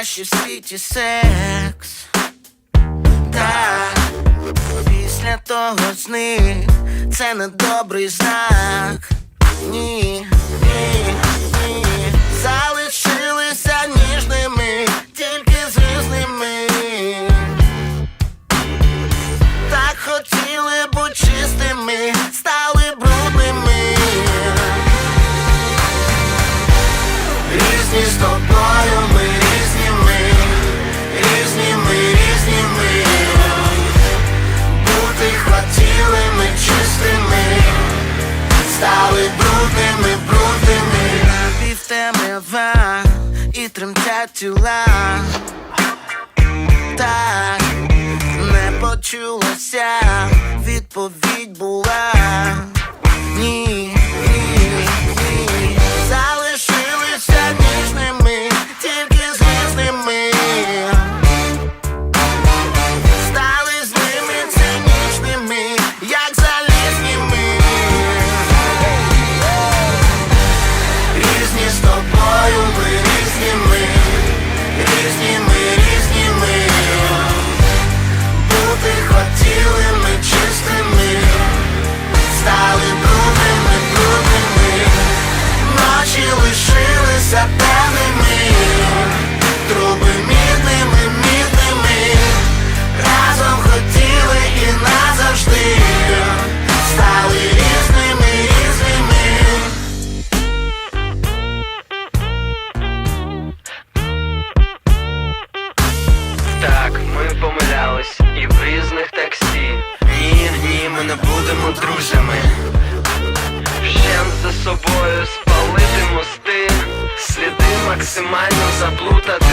найкращий в світі секс. Так, після того зник, це не добрий знак. Ні, ні, тіла. Так, не почулося, відповідь лишилися темними, труби мідними, мідними, разом хотіли і назавжди, стали різними, різними. Так, ми помилялись і в різних таксі. Ні, ми не будемо друзями. Вщент за собою максимально заплутати.